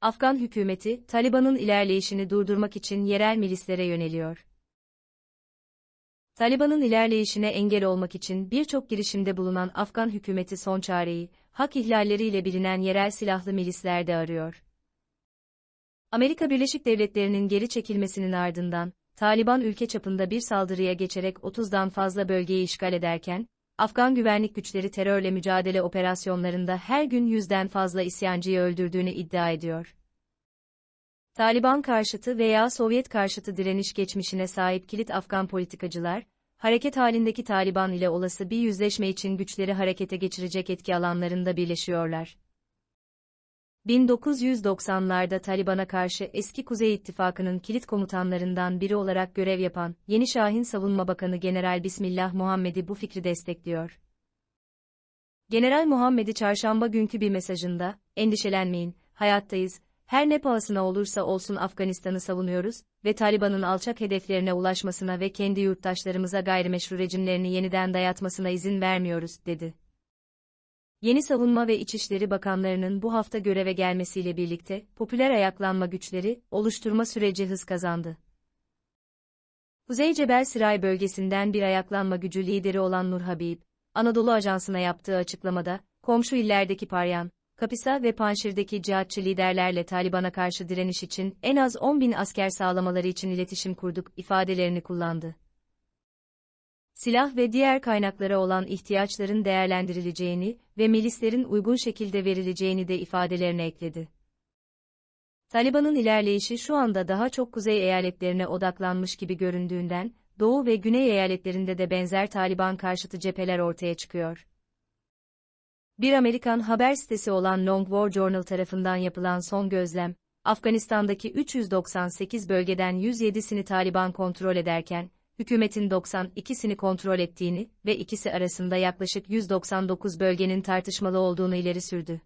Afgan hükümeti, Taliban'ın ilerleyişini durdurmak için yerel milislere yöneliyor. Taliban'ın ilerleyişine engel olmak için birçok girişimde bulunan Afgan hükümeti son çareyi, hak ihlalleriyle bilinen yerel silahlı milislerde arıyor. Amerika Birleşik Devletleri'nin geri çekilmesinin ardından, Taliban ülke çapında bir saldırıya geçerek 30'dan fazla bölgeyi işgal ederken, Afgan güvenlik güçleri terörle mücadele operasyonlarında her gün yüzden fazla isyancıyı öldürdüğünü iddia ediyor. Taliban karşıtı veya Sovyet karşıtı direniş geçmişine sahip kilit Afgan politikacılar, hareket halindeki Taliban ile olası bir yüzleşme için güçleri harekete geçirecek etki alanlarında birleşiyorlar. 1990'larda Taliban'a karşı eski Kuzey İttifakı'nın kilit komutanlarından biri olarak görev yapan, Yeni Şahin Savunma Bakanı General Bismillah Muhammedi bu fikri destekliyor. General Muhammedi çarşamba günkü bir mesajında, endişelenmeyin, hayattayız, her ne pahasına olursa olsun Afganistan'ı savunuyoruz ve Taliban'ın alçak hedeflerine ulaşmasına ve kendi yurttaşlarımıza gayrimeşru rejimlerini yeniden dayatmasına izin vermiyoruz, dedi. Yeni Savunma ve İçişleri Bakanlarının bu hafta göreve gelmesiyle birlikte, popüler ayaklanma güçleri, oluşturma süreci hız kazandı. Kuzey Cebel Siray bölgesinden bir ayaklanma gücü lideri olan Nur Habib, Anadolu Ajansı'na yaptığı açıklamada, komşu illerdeki Paryan, Kapisa ve Panşir'deki cihatçı liderlerle Taliban'a karşı direniş için en az 10 bin asker sağlamaları için iletişim kurduk ifadelerini kullandı. Silah ve diğer kaynaklara olan ihtiyaçların değerlendirileceğini ve milislerin uygun şekilde verileceğini de ifadelerine ekledi. Taliban'ın ilerleyişi şu anda daha çok kuzey eyaletlerine odaklanmış gibi göründüğünden, doğu ve güney eyaletlerinde de benzer Taliban karşıtı cepheler ortaya çıkıyor. Bir Amerikan haber sitesi olan Long War Journal tarafından yapılan son gözlem, Afganistan'daki 398 bölgeden 107'sini Taliban kontrol ederken, hükümetin 92'sini kontrol ettiğini ve ikisi arasında yaklaşık 199 bölgenin tartışmalı olduğunu ileri sürdü.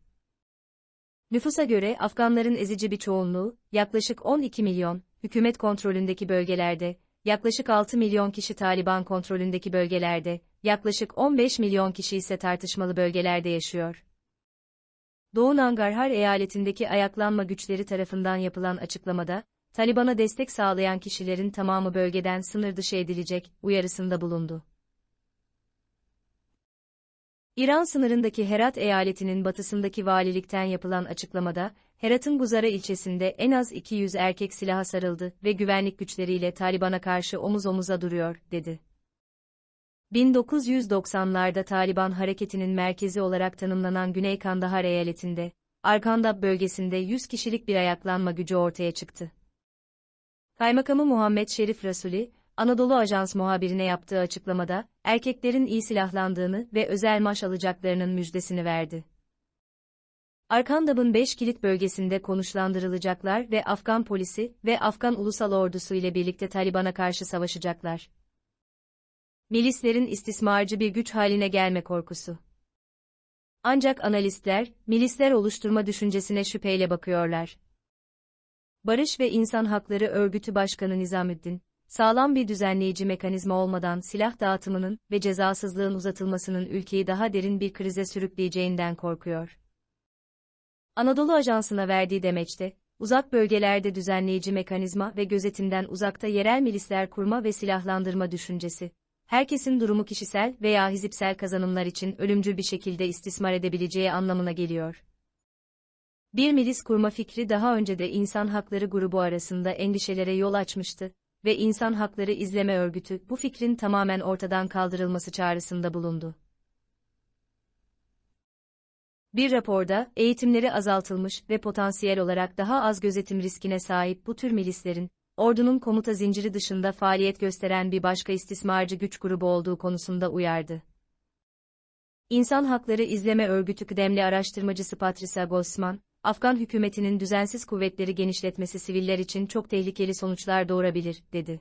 Nüfusa göre Afganların ezici bir çoğunluğu, yaklaşık 12 milyon, hükümet kontrolündeki bölgelerde, yaklaşık 6 milyon kişi Taliban kontrolündeki bölgelerde, yaklaşık 15 milyon kişi ise tartışmalı bölgelerde yaşıyor. Doğu Nangarhar eyaletindeki ayaklanma güçleri tarafından yapılan açıklamada, Taliban'a destek sağlayan kişilerin tamamı bölgeden sınır dışı edilecek uyarısında bulundu. İran sınırındaki Herat eyaletinin batısındaki valilikten yapılan açıklamada, Herat'ın Guzara ilçesinde en az 200 erkek silaha sarıldı ve güvenlik güçleriyle Taliban'a karşı omuz omuza duruyor, dedi. 1990'larda Taliban hareketinin merkezi olarak tanımlanan Güney Kandahar eyaletinde, Arkandab bölgesinde 100 kişilik bir ayaklanma gücü ortaya çıktı. Kaymakamı Muhammed Şerif Rasuli, Anadolu Ajans muhabirine yaptığı açıklamada, erkeklerin iyi silahlandığını ve özel maaş alacaklarının müjdesini verdi. Arkandab'ın 5 kilit bölgesinde konuşlandırılacaklar ve Afgan polisi ve Afgan Ulusal Ordusu ile birlikte Taliban'a karşı savaşacaklar. Milislerin istismarcı bir güç haline gelme korkusu. Ancak analistler, milisler oluşturma düşüncesine şüpheyle bakıyorlar. Barış ve İnsan Hakları Örgütü Başkanı Nizamüddin, sağlam bir düzenleyici mekanizma olmadan silah dağıtımının ve cezasızlığın uzatılmasının ülkeyi daha derin bir krize sürükleyeceğinden korkuyor. Anadolu Ajansı'na verdiği demeçte, uzak bölgelerde düzenleyici mekanizma ve gözetimden uzakta yerel milisler kurma ve silahlandırma düşüncesi, herkesin durumu kişisel veya hizipsel kazanımlar için ölümcül bir şekilde istismar edebileceği anlamına geliyor. Bir milis kurma fikri daha önce de insan hakları grubu arasında endişelere yol açmıştı ve İnsan Hakları İzleme Örgütü bu fikrin tamamen ortadan kaldırılması çağrısında bulundu. Bir raporda, eğitimleri azaltılmış ve potansiyel olarak daha az gözetim riskine sahip bu tür milislerin, ordunun komuta zinciri dışında faaliyet gösteren bir başka istismarcı güç grubu olduğu konusunda uyardı. İnsan Hakları İzleme Örgütü kıdemli araştırmacısı Patricia Gossman, Afgan hükümetinin düzensiz kuvvetleri genişletmesi siviller için çok tehlikeli sonuçlar doğurabilir, dedi.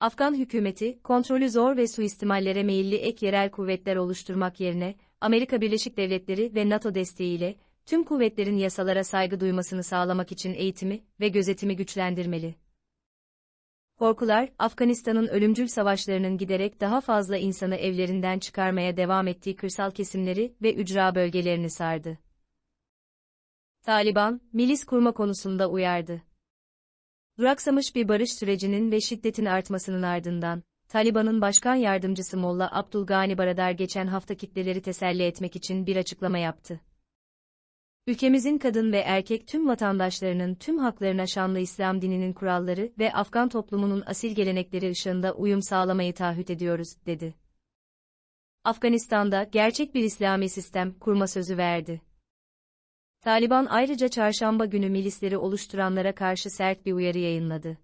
Afgan hükümeti, kontrolü zor ve suistimallere meyilli ek yerel kuvvetler oluşturmak yerine, Amerika Birleşik Devletleri ve NATO desteğiyle, tüm kuvvetlerin yasalara saygı duymasını sağlamak için eğitimi ve gözetimi güçlendirmeli. Korkular, Afganistan'ın ölümcül savaşlarının giderek daha fazla insanı evlerinden çıkarmaya devam ettiği kırsal kesimleri ve ücra bölgelerini sardı. Taliban, milis kurma konusunda uyardı. Duraksamış bir barış sürecinin ve şiddetin artmasının ardından, Taliban'ın başkan yardımcısı Molla Abdulgani Baradar geçen hafta kitleleri teselli etmek için bir açıklama yaptı. Ülkemizin kadın ve erkek tüm vatandaşlarının tüm haklarına şanlı İslam dininin kuralları ve Afgan toplumunun asil gelenekleri ışığında uyum sağlamayı taahhüt ediyoruz, dedi. Afganistan'da gerçek bir İslami sistem kurma sözü verdi. Taliban ayrıca çarşamba günü milisleri oluşturanlara karşı sert bir uyarı yayınladı.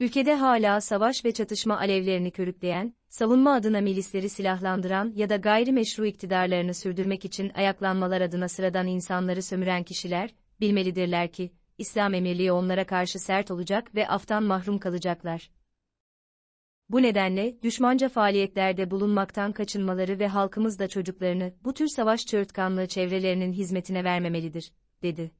Ülkede hala savaş ve çatışma alevlerini körükleyen, savunma adına milisleri silahlandıran ya da gayrimeşru iktidarlarını sürdürmek için ayaklanmalar adına sıradan insanları sömüren kişiler, bilmelidirler ki, İslam emirliği onlara karşı sert olacak ve aftan mahrum kalacaklar. Bu nedenle, düşmanca faaliyetlerde bulunmaktan kaçınmaları ve halkımız da çocuklarını, bu tür savaş çığırtkanlığı çevrelerinin hizmetine vermemelidir, dedi.